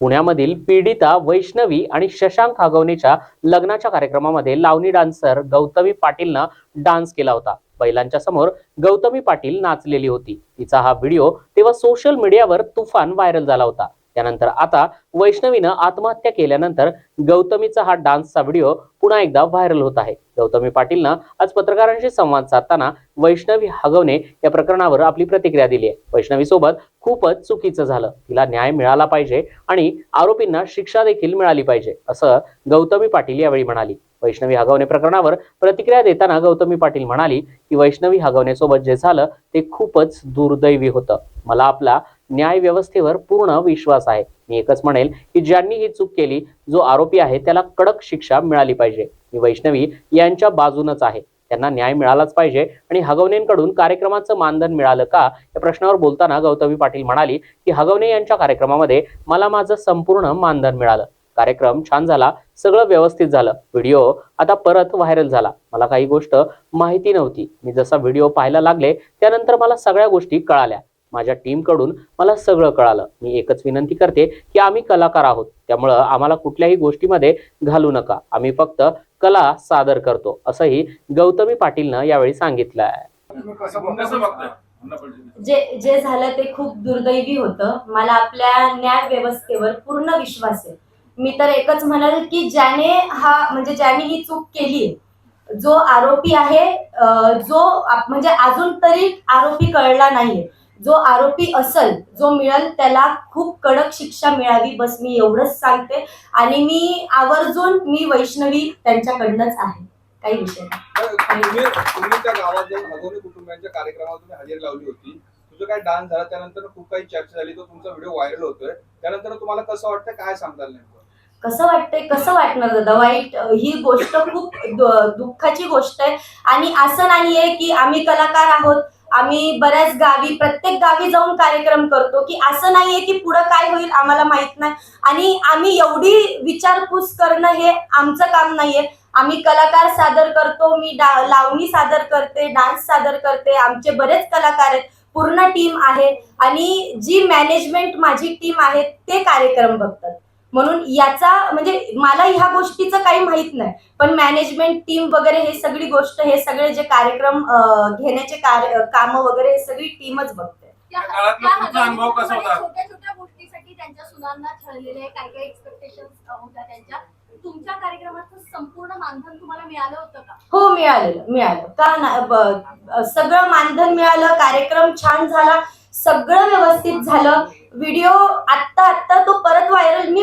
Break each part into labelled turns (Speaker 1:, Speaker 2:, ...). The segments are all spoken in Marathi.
Speaker 1: पुण्यामधील पीडिता वैष्णवी आणि शशांक हागवणेच्या लग्नाच्या कार्यक्रमामध्ये लावणी डान्सर गौतमी पाटीलनं डान्स केला होता. बैलांच्या समोर गौतमी पाटील नाचलेली होती. तिचा हा व्हिडिओ तेव्हा सोशल मीडियावर तुफान व्हायरल झाला होता. त्यानंतर आता वैष्णवीनं आत्महत्या केल्यानंतर गौतमीचा हा डान्सचा व्हिडिओ पुन्हा एकदा व्हायरल होत आहे. गौतमी पाटीलनं आज पत्रकारांशी संवाद साधताना वैष्णवी हगवणे या प्रकरणावर आपली प्रतिक्रिया दिली आहे. वैष्णवी सोबत खूपच चुकीचं झालं. तिला न्याय मिळाला पाहिजे आणि आरोपींना शिक्षा देखील मिळाली पाहिजे असं गौतमी पाटील यावेळी म्हणाली. वैष्णवी हगवणे प्रकरणावर प्रतिक्रिया देताना गौतमी पाटील म्हणाली की वैष्णवी हगवणेसोबत जे झालं ते खूपच दुर्दैवी होतं. मला आपला न्याय व्यवस्थेवर पूर्ण विश्वास आहे. मी एकच म्हणेल की ज्यांनी ही चूक केली जो आरोपी आहे त्याला कडक शिक्षा मिळाली पाहिजे. मी वैष्णवी यांच्या बाजूनच आहे. त्यांना न्याय मिळालाच पाहिजे. आणि हगवणेंकडून कार्यक्रमाचं मानधन मिळालं का? या प्रश्नावर बोलताना गौतमी पाटील म्हणाली की हगवणे यांच्या कार्यक्रमामध्ये मला माझं संपूर्ण मानधन मिळालं. कार्यक्रम छान झाला सगळं व्यवस्थित झालं. व्हिडिओ आता परत व्हायरल झाला. मला काही गोष्ट माहिती नव्हती. मी जसा व्हिडिओ पाहायला लागले त्यानंतर मला सगळ्या गोष्टी कळाल्या. माझ्या टीमकडून मला सगळं कळालं. मी एकच विनंती करते की आम्ही कलाकार आहोत. त्यामुळं आम्हाला कुठल्याही गोष्टीमध्ये घालू नका. आम्ही फक्त कला सादर करतो असंही गौतमी पाटीलनं यावेळी सांगितलं आहे
Speaker 2: जे जे झालं ते खूप दुर्दैवी होतं. मला आपल्या न्याय व्यवस्थेवर पूर्ण विश्वास आहे. मी तर एकच म्हणाल की ज्याने हा म्हणजे ज्याने ही चूक केली जो आरोपी आहे जो म्हणजे अजून तरी आरोपी कळला नाहीये. जो आरोपी असल जो मिळेल त्याला खूप कडक शिक्षा मिळावी बस मी एवढंच सांगते. आणि मी आवर्जून मी वैष्णवी त्यांच्याकडनंच आहे. काही विषय
Speaker 3: तुम्ही तुम्ही त्या गावात जाऊन कुटुंबियांच्या कार्यक्रमाला तुम्ही हजेरी लावली होती. तुझं काय डान्स झाला? त्यानंतर खूप काही चर्चा झाली. तो तुमचा व्हिडिओ व्हायरल होतोय. त्यानंतर तुम्हाला कसं वाटतं काय सांगताल नेमकं?
Speaker 2: कसं वाटतंय? कसं वाटणार दादा? वाईट ही गोष्ट खूप दुःखाची गोष्ट आहे. आणि असं नाहीये की आम्ही कलाकार आहोत. आम्ही बऱ्याच गावी प्रत्येक गावी जाऊन कार्यक्रम करतो की असं नाहीये की पुढं काय होईल आम्हाला माहीत नाही. आणि आम्ही एवढी विचारपूस करणं हे आमचं काम नाहीये. आम्ही कलाकार सादर करतो मी डा- लावणी सादर करते डान्स सादर करते आमचे बरेच कलाकार आहेत पूर्ण टीम आहे. आणि जी मॅनेजमेंट माझी टीम आहे ते कार्यक्रम बघतात. म्हणून याचा म्हणजे मला ह्या गोष्टीचं काही माहीत नाही. पण मॅनेजमेंट टीम वगैरे हे सगळी गोष्ट हे सगळे जे कार्यक्रम घेण्याचे कार्य कामं वगैरे हे सगळी टीमच बघते.
Speaker 4: अनुभव कसा
Speaker 5: हजारो
Speaker 4: होता?
Speaker 5: छोट्या छोट्या गोष्टीसाठी त्यांच्या सुनांना छळलेले काही काही एक्सपेक्टेशन होत्या त्यांच्या? तुमच्या कार्यक्रमाचं संपूर्ण मानधन तुम्हाला मिळालं होतं का?
Speaker 2: हो मिळालेलं मिळालं. का ना सगळं मानधन मिळालं कार्यक्रम छान झाला सगळं व्यवस्थित झालं. व्हिडिओ आत्ता आत्ता तो परत व्हायरल मी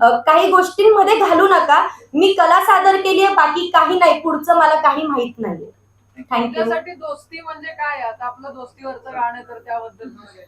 Speaker 2: काही गोष्टींमध्ये घालू नका. मी कला सादर केली आहे बाकी काही नाही. पुढचं मला काही माहीत नाही थँक्यू
Speaker 6: दोस्ती म्हणजे काय आता आपलं दोस्तीवरचं गाणं तर त्याबद्दल म्हणजे.